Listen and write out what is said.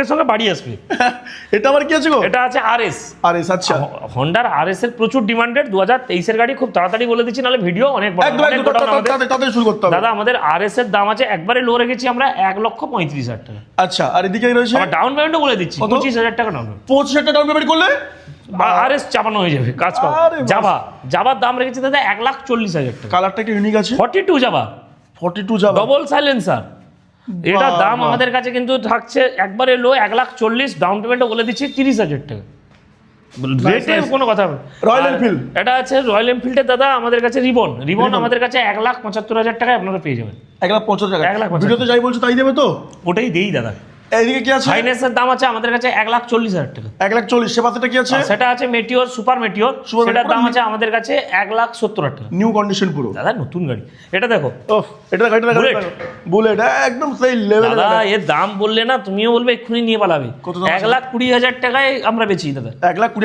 এর সঙ্গে বাড়ি আসবে। এটা আবার কি আছে গো? এটা আছে আর এস আর এস আচ্ছা। হন্ডার আর এস এর প্রচুর ডিমান্ডেড দু হাজার তেইশের গাড়ি খুব তাড়াতাড়ি বলে দিচ্ছি নাহলে ভিডিও অনেক শুরু করতে হবে। দাদা আমাদের আর এস এর দাম আছে একবারে লো রেখেছি আমরা এক লক্ষ পঁয়ত্রিশ হাজার টাকা। আচ্ছা আর এদিকে রয়েছে? ডাউন পেমেন্টও বলে দিচ্ছি পঁচিশ হাজার টাকা ডাউন পঁচিশ হাজার ডাউন পেমেন্ট করলে? চাপানো হয়ে যাবে কাজ। জাভা জাভার দাম রেখেছি দাদা এক লাখ চল্লিশ হাজার টাকা। কালারটা একটু ইউনিক আছে? Forty two Jawa forty two double silencer বাহ, দাম আমাদের কাছে কিন্তু থাকছে একবারে লো এক লাখ চল্লিশ ডাউন পেমেন্টও বলে দিচ্ছি তিরিশ হাজার টাকা। রেটে কোনো কথা রয়্যাল এনফিল্ড এটা আছে রয়্যাল এনফিল্ডের দাদা আমাদের কাছে রিবন রিবন আমাদের কাছে এক লাখ পঁচাত্তর হাজার টাকায় আপনারা পেয়ে যাবেন। এক লাখ পঁচাত্তর টাকা। এক লাখ। ভিডিওতে যাই বলছো তাই দেবে তো? ওটাই দেই দাদা। এইদিকে কি আছে? দাম আছে আমাদের কাছে এক লাখ চল্লিশ হাজার টাকা। এক লাখ চল্লিশ সে কি আছে? সেটা আছে মেটিওর সুপার মেটিওর সেটার দাম আছে আমাদের কাছে এক লাখ সত্তর হাজার টাকা। নিউ কন্ডিশন পুরো। দাদা নতুন গাড়ি। এটা দেখো। এটা দেখো Bullet। বুলেট একদম সেই লেভেল দাদা এর দাম বললে না তুমিও বলবে এক্ষুনি নিয়ে পালাবে। এক লাখ কুড়ি হাজার টাকায় আমরা বেচি দাদা। এক লাখ কুড়ি